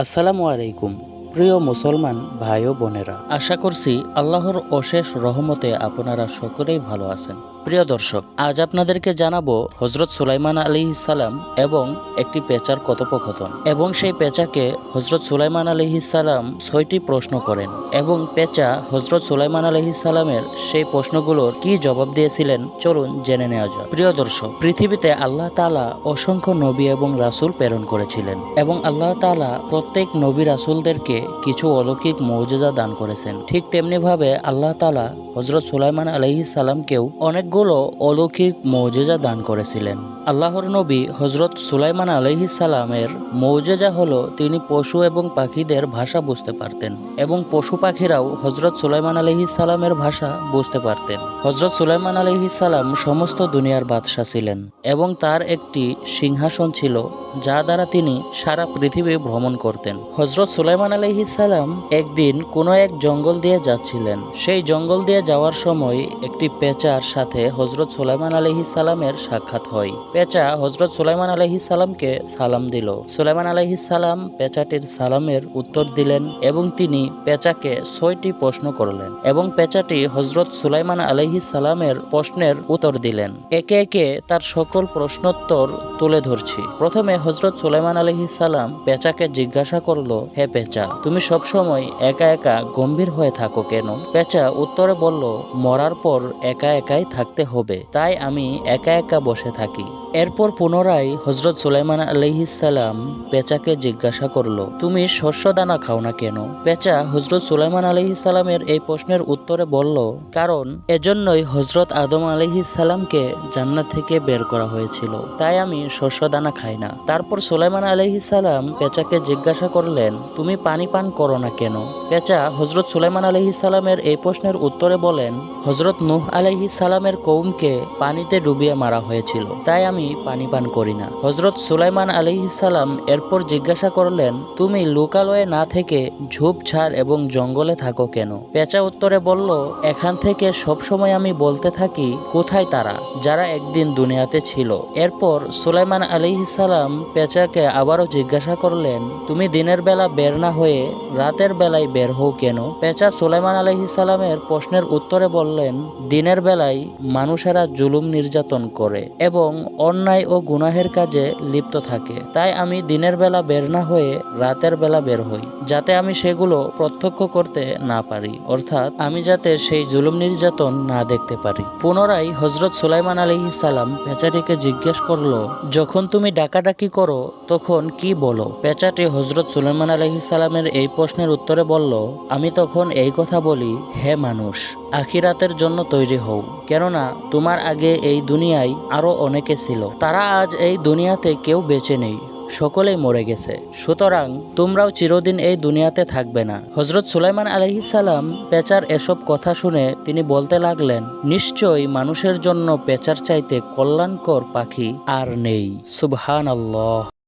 আসসালামু আলাইকুম। প্রিয় মুসলমান ভাই ও বোনেরা, আশা করছি আল্লাহর অশেষ রহমতে আপনারা সকলেই ভালো আছেন। প্রিয় দর্শক, আজ আপনাদেরকে জানাব হজরত সুলাইমান আলী ইসালাম এবং একটি পেঁচার কথোপকথন। এবং সেই পেঁচাকে হজরত সুলাইমান আলী ইসালাম ছয়টি প্রশ্ন করেন এবং পেঁচা হজরত সুলাইমান আলী ইসালামের সেই প্রশ্নগুলোর কি জবাব দিয়েছিলেন চলুন জেনে নেওয়া যাক। প্রিয় দর্শক, পৃথিবীতে আল্লাহ তালা অসংখ্য নবী এবং রাসূল প্রেরণ করেছিলেন এবং আল্লাহ তালা প্রত্যেক নবী রাসূলদেরকে কিছু অলৌকিক মৌজেজা দান করেছেন। ঠিক তেমনি ভাবে আল্লাহ তালা হজরত সুলাইমান আলাইহিস সালামকেও অনেকগুলো অলৌকিক মৌজেজা দান করেছিলেন। আল্লাহর নবী হজরত সুলাইমান আলাইহিস সালামের মৌজেজা হলো তিনি পশু এবং পাখিদের ভাষা বুঝতে পারতেন এবং পশু পাখিরাও হজরত সুলাইমান আলাইহিস সালামের ভাষা বুঝতে পারতেন। হজরত সুলাইমান আলাইহিস সালাম সমস্ত দুনিয়ার বাদশাহ ছিলেন এবং তার একটি সিংহাসন ছিল যা দ্বারা তিনি সারা পৃথিবী ভ্রমণ করতেন। হজরত সুলাইমান আলাইহিস সালাম একদিন কোনো এক জঙ্গল দিয়ে যাচ্ছিলেন। সেই জঙ্গল দিয়ে যাওয়ার সময় একটি পেঁচার সাথে হজরত সুলাইমান আলাইহিস সালামের সাক্ষাৎ হয়। পেঁচা হজরত সুলাইমান আলাইহিস সালামকে সালাম দিল। সুলাইমান আলাইহিস সালাম পেঁচাটির সালামের উত্তর দিলেন এবং তিনি পেঁচাকে ছয়টি প্রশ্ন করলেন এবং পেঁচাটি হজরত সুলাইমান আলাইহিস সালামের প্রশ্নের উত্তর দিলেন। একে একে তার সকল প্রশ্নোত্তর তুলে ধরছি। প্রথমে হজরত সুলাইমান আলাইহিস সালাম পেঁচাকে জিজ্ঞাসা করল, হে পেঁচা তুমি সবসময় একা একা গম্ভীর হয়ে থাকো কেন? পেঁচা উত্তরে বলল, মরার পর একা একাই থাকতে হবে। তাই আমি একা একা বসে থাকি। এরপর পুনরায় হজরত সুলাইমান আলহিসাল্লাম পেঁচাকে জিজ্ঞাসা করল, তুমি শস্য দানা খাও না কেন? পেঁচা হজরত সুলাইমান আলহিসাল্লামের এই প্রশ্নের উত্তরে বলল, কারণ এজন্যই হজরত আদম আলহিসাল্লামকে জান্নাত থেকে বের করা হয়েছিল। তাই আমি শস্য দানা খাই না। তারপর সুলাইমান আলহিসাল্লাম পেঁচাকে জিজ্ঞাসা করলেন, তুমি পানি পান করো না কেন? পেঁচা হজরত সুলাইমান আলহিসাল্লামের এই প্রশ্নের উত্তরে বলেন হজরত নূহ আলহিসাল্লামের কৌমকে পানিতে ডুবিয়ে মারা হয়েছিল, তাই আমি পানি পান করি না। হজরত সুলাইমান আলহিসাল্লাম এরপর জিজ্ঞাসা করলেন, তুমি লোকালয়ে না থেকে ঝোপঝাড় এবং জঙ্গলে থাকো কেন? পেঁচা উত্তরে বলল, এখান থেকে সবসময় আমি বলতে থাকি, কোথায় তারা? যারা একদিন দুনিয়াতে ছিল। এরপর সুলাইমান আলহিসাল্লাম পেঁচাকে আবারও জিজ্ঞাসা করলেন, তুমি দিনের বেলা বের না হয়ে রাতের বেলায় বের হও কেন? পেঁচা সুলাইমান আলহিসাল্লামের প্রশ্নের উত্তরে বললেন, দিনের বেলায় মানুষেরা জুলুম নির্যাতন করে এবং অন্যায় ও গুনাহের কাজে লিপ্ত থাকে। তাই আমি দিনের বেলা বের না হয়ে রাতের বেলা বের হই, যাতে আমি সেগুলো প্রত্যক্ষ করতে না পারি। অর্থাৎ আমি যাতে সেই জুলুম নির্যাতন না দেখতে পারি। পুনরায় হজরত সুলাইমান সালাম পেঁচাটিকে জিজ্ঞেস করল, যখন তুমি ডাকাডাকি করো, তখন কি বলো? পেঁচাটি হজরত সুলাইমান সালামের এই প্রশ্নের উত্তরে বলল, আমি তখন এই কথা বলি, হে মানুষ, আখিরাতের জন্য তৈরি হও। কেননা তোমার আগে এই দুনিয়ায় আরও অনেকে ছিল। তারা আজ এই দুনিয়াতে কেউ বেঁচে নেই, সকলেই মরে গেছে। সুতরাং তোমরাও চিরদিন এই দুনিয়াতে থাকবে না। হজরত সুলাইমান আলহিসাল্লাম পেঁচার এসব কথা শুনে তিনি বলতে লাগলেন, নিশ্চয়ই মানুষের জন্য পেঁচার চাইতে কল্যাণকর পাখি আর নেই। সুবহান